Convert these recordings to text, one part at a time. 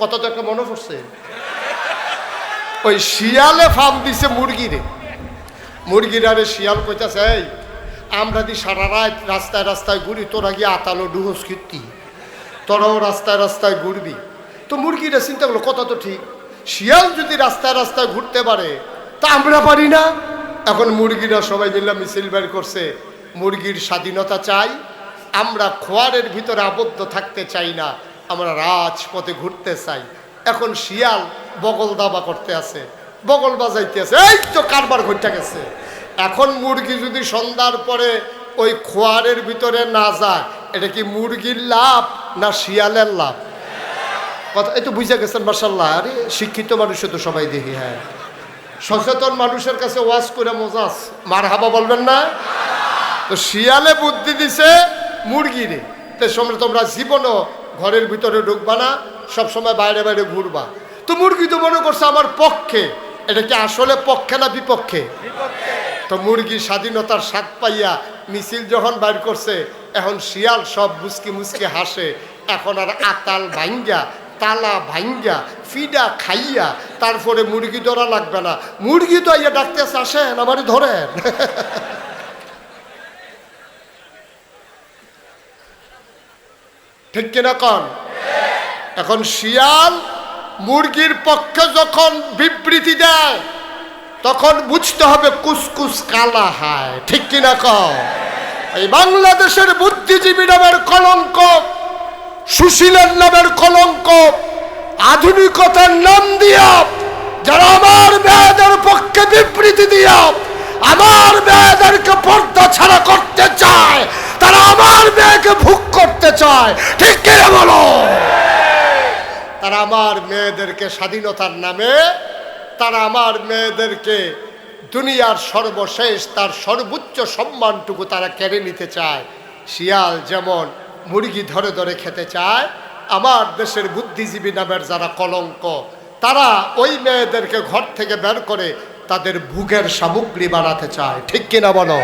কত তো একটা মনে পড়ছে। ওই শিয়ালে ফার্ম দিছে মুরগিরে। মুরগির আরে শিয়াল কইতাছে, এই, আমরা দি সারা রাত রাস্তায় রাস্তায় ঘুরি, তোরা গিয়ে আতালো ডুহস কীর্তি তোরাও রাস্তায় রাস্তায় ঘুরবি। তো মুরগিরা চিন্তা করল, কথা তো ঠিক। শিয়াল যদি রাস্তায় রাস্তায় ঘুরতে পারে, তা আমরা পারি না। এখন মুরগিরা সবাই মিলে মিছিল বের করছে, মুরগির স্বাধীনতা চাই, আমরা খোয়ারের ভিতরে আবদ্ধ থাকতে চাই না। আমরা রাজপথে ঘুরতে চাই। এখন শিয়াল বগল দাবা করতে আছে। বগল বাজাইতে আছে। এই তো কারবার ঘটতে গেছে। এখন মুরগি যদি সন্ধ্যার পরে ওই খোয়ারের ভিতরে না যায়, এটা কি মুরগির লাভ না শিয়ালের লাভ? কথা এই তো বুঝে গেছেন মার্শাল্লাহ আরে, শিক্ষিত মানুষে তো সবাই দেখি হ্যাঁ। সচেতন মানুষের কাছে ওয়াজ করে মজাস মার হাবা বলবেন না? তো শিয়ালে বুদ্ধি দিছে মুরগিরে তো তোমরা জীবনও ঘরের ভিতরে ঢুকবা না, সবসময় বাইরে বাইরে ঘুরবা। তো মুরগি তো মনে করছে আমার পক্ষে। এটা কি আসলে পক্ষে না বিপক্ষে? তো মুরগি স্বাধীনতার স্বাদ পাইয়া মিছিল যখন বাইর করছে, এখন শিয়াল সব মুসকি মুসকি হাসে। এখন আর আতাল ভাঙ্গা, তালা ভাঙ্গা, ফিডা খাইয়া তারপরে মুরগি ধরা লাগবে না। মুরগি তো আইয়া ডাকতেছে, আসেন আমারই ধরেন। ঠিক কিনা কন? এখন শিয়াল মুরগির পক্ষে যখন বিবৃতি দেয়, তখন বুঝতে হবে কুসকুস কালা হায়, ঠিক কিনা কম এই বাংলাদেশের বুদ্ধিজীবী নামের কলঙ্ক, সুশীলের নামের কলঙ্ক, আধুনিকতার নাম দিয়া, যারা আমার মেয়েদের পক্ষে বিবৃতি দিয়া, আমার মেয়েদেরকে পর্দা ছাড়া করতে চায় আমার মেয়েকে ভুক করতে চায়। ঠিক কিনা বলো? তারা আমার মেয়েদেরকে স্বাধীনতার নামে, তারা আমার মেয়েদেরকে দুনিয়ার সর্বশেষ, তার সর্বোচ্চ সম্মানটুকু তারা কেড়ে নিতে চায়। শিয়াল যেমন মুরগি ধরে ধরে খেতে চায়, আমার দেশের বুদ্ধিজীবী নামের যারা কলঙ্ক, তারা ওই মেয়েদেরকে ঘর থেকে বের করে তাদের ভুগের সামগ্রী বানাতে চায়। ঠিক কিনা বলো?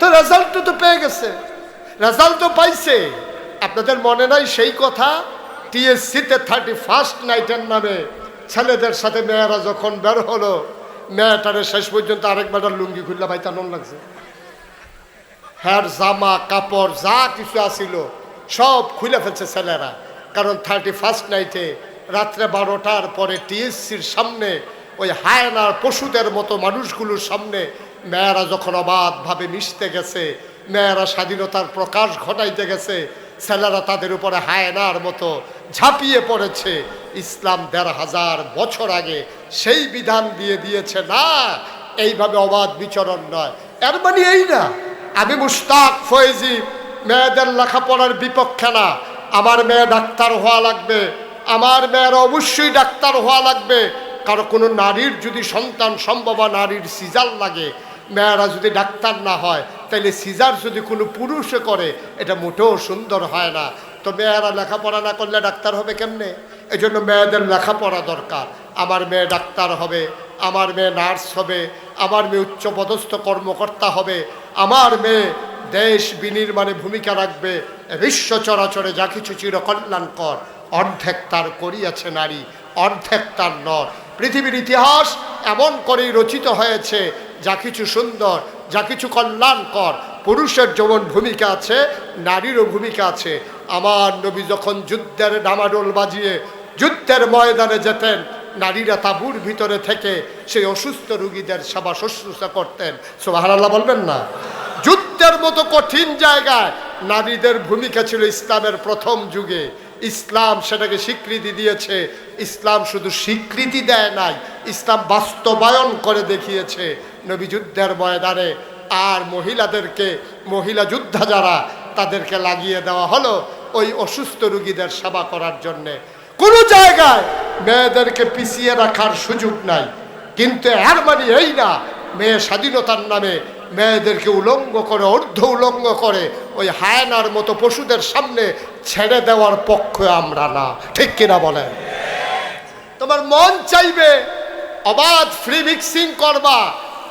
তো রেজাল্ট তো পেয়ে গেছে। রেজাল্ট তো পাইছে। আপনাদের মনে নাই সেই কথা? টিএসসিতে থার্টি ফার্স্ট নাইটের নামে ছেলেদের সাথে মেয়েরা যখন বের হলো, মেয়েটারে শেষ পর্যন্ত আরেক বেটার লুঙ্গি খুললে ভাই তার লাগছে। হ্যার, জামা, কাপড়, যা কিছু আসিল সব খুলে ফেলছে ছেলেরা। কারণ থার্টি ফার্স্ট নাইটে রাত্রে বারোটার পরে টিএসসির সামনে ওই হায়নার পশুদের মতো মানুষগুলোর সামনে মেয়েরা যখন অবাধভাবে মিশতে গেছে মেয়েরা স্বাধীনতার প্রকাশ ঘটাইতে গেছে, ছেলেরা তাদের উপরে হায়নার মতো ঝাঁপিয়ে পড়েছে। ইসলাম দেড় হাজার বছর আগে সেই বিধান দিয়ে দিয়েছে, না, এইভাবে অবাধ বিচরণ নয়। এর মানে এই না, আমি মুস্তাক ফয়েজি, মেয়েদের লেখাপড়ার বিপক্ষে না। আমার মেয়ে ডাক্তার হওয়া লাগবে, আমার মেয়ের অবশ্যই ডাক্তার হওয়া লাগবে। কারও কোনো নারীর যদি সন্তান, সম্ভব নারীর সিজাল লাগে মেয়েরা যদি ডাক্তার না হয় তাহলে সিজার যদি কোনো পুরুষে করে, এটা মোটেও সুন্দর হয় না। তো মেয়েরা লেখাপড়া না করলে ডাক্তার হবে কেমনে? এই জন্য মেয়েদের লেখাপড়া দরকার। আমার মেয়ে ডাক্তার হবে, আমার মেয়ে নার্স হবে, আমার মেয়ে উচ্চপদস্থ কর্মকর্তা হবে, আমার মেয়ে দেশ বিনির্মাণে ভূমিকা রাখবে বিশ্ব চরাচরে যা কিছু চিরকল্যাণকর, অর্ধেক তার করিয়াছে নারী, অর্ধেক তার নর। পৃথিবীর ইতিহাস এমন করেই রচিত হয়েছে যা কিছু সুন্দর, যা কিছু কল্যাণকর, পুরুষের যেমন ভূমিকা আছে, নারীরও ভূমিকা আছে। আমার নবী যখন যুদ্ধের ডামাডোল বাজিয়ে যুদ্ধের ময়দানে যেতেন, নারীরা তাঁবুর ভিতরে থেকে সেই অসুস্থ রুগীদের সেবা শুশ্রূষা করতেন। সোহারাল্লাহ বলবেন না? যুদ্ধের মতো কঠিন জায়গায় নারীদের ভূমিকা ছিল ইসলামের প্রথম যুগে। ইসলাম সেটাকে স্বীকৃতি দিয়েছে। ইসলাম শুধু স্বীকৃতি দেয় নাই, ইসলাম বাস্তবায়ন করে দেখিয়েছে নবী যুদ্ধের ময়দানে। আর মহিলাদেরকে, মহিলা যোদ্ধা যারা, তাদেরকে লাগিয়ে দেওয়া হলো ওই অসুস্থ রুগীদের সেবা করার জন্যে। কোনো জায়গায় মেয়েদেরকে পিছিয়ে রাখার সুযোগ নাই। কিন্তু এর মানে এই না, মেয়ে স্বাধীনতার নামে মেয়েদেরকে উলঙ্গ করে, অর্ধ উলঙ্গ করে ওই হায়নার মতো পশুদের সামনে ছেড়ে দেওয়ার পক্ষে আমরা না। ঠিক কিনা বলেন? তোমার মন চাইবে অবাধ ফ্রি মিক্সিং করবা,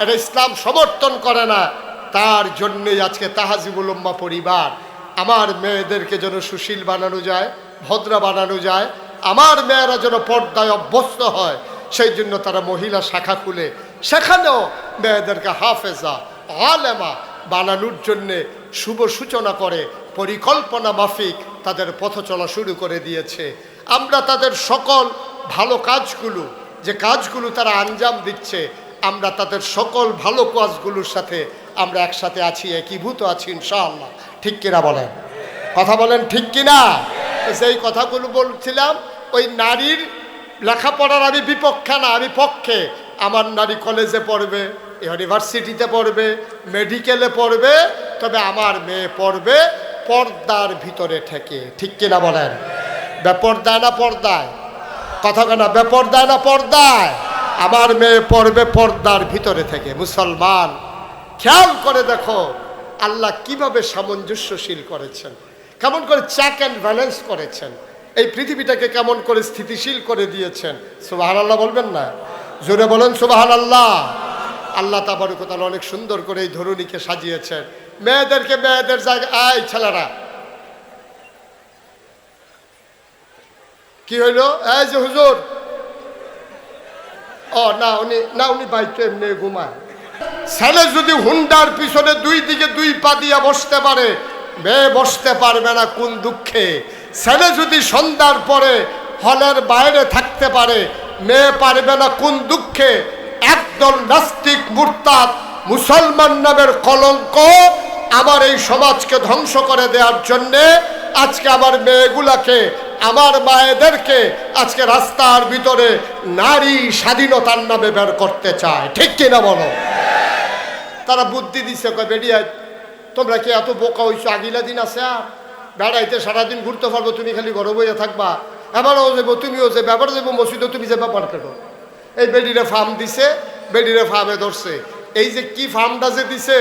এটা ইসলাম সমর্থন করে না। তার জন্যই আজকে তাহাজিবুল উম্মা পরিবার, আমার মেয়েদেরকে যেন সুশীল বানানো যায়, ভদ্রা বানানো যায়, আমার মেয়েরা যেন পর্দায় অভ্যস্ত হয়, সেই জন্য তারা মহিলা শাখা খুলে, সেখানেও মেয়েদেরকে হাফেজা আলেমা বানানোর জন্যে শুভ সূচনা করে, পরিকল্পনা মাফিক তাদের পথ চলা শুরু করে দিয়েছে। আমরা তাদের সকল ভালো কাজগুলো, যে কাজগুলো তারা আঞ্জাম দিচ্ছে, আমরা তাদের সকল ভালো কাজগুলোর সাথে আমরা একসাথে আছি, একীভূত আছি, ইনশাআল্লাহ। ঠিক কিনা বলেন? কথা বলেন ঠিক কিনা? সেই কথাগুলো বলছিলাম, ওই নারীর লেখাপড়ার আমি বিপক্ষে না, আমি পক্ষে। আমার নারী কলেজে পড়বে ইউনিভার্সিটিতে পড়বে মেডিকেলে পড়বে, তবে আমার মেয়ে পড়বে, পর্দার ভিতরে থেকে। ঠিক কিনা বলেন? বেপর্দায় না পর্দায়? কথা কেনা বেপর্দায় না পর্দায়? আমার মেয়ে পড়বে পর্দার ভিতরে থেকে। মুসলমান, খেয়াল করে দেখো, আল্লাহ কীভাবে সামঞ্জস্যশীল করেছেন। কেমন করে চেক অ্যান্ড ব্যালেন্স করেছেন। এই পৃথিবীটাকে কেমন করে স্থিতিশীল করে দিয়েছেন। সুবাহান আল্লাহ বলবেন না? জোরে বলেন সুবাহান আল্লাহ আল্লাহ তাবারকতাল অনেক সুন্দর করে এই ধরুনিকে সাজিয়েছেন। মেয়েদেরকে মেয়েদের জায়গায় আয় ছেলেরা। কি হইল? এই যে হুজুর। ও, না, উনি না, উনি বাইকে এমনি ঘুমায়। ছেলে যদি হুন্ডার পিছনে দুই দিকে দুই পা দিয়া বসতে পারে, মেয়ে বসতে পারবে না কোন দুঃখে। ছেলে যদি সন্ধ্যার পরে হলের বাইরে থাকতে পারে, মেয়ে পারবে না কোন দুঃখে। একদল নাস্তিক মুরতাদ মুসলমান নামের কলঙ্ক আমার এই সমাজকে ধ্বংস করে দেওয়ার জন্যে আজকে আমার মেয়েগুলাকে, আমার মায়েদেরকে আজকে রাস্তার ভিতরে নারী স্বাধীনতার নামে বের করতে চায়। ঠিক কিনা বলো? তারা বুদ্ধি দিছে বেরিয়ে তোমরা কি এত বোকা হইছো? আগিলা দিন আছে আর। বেড়াইতে সারাদিন ঘুরতে পারব, তুমি খালি ঘরে বইয়া থাকবা। এবারও যাব তুমিও যে ব্যাপার যাব মসজিদও তুমি যে ব্যাপার কেটো? এই বেডিরে ফার্ম দিছে বেডিরে ফার্মে ধরছে। এই যে কি ফার্মটা যে দিছে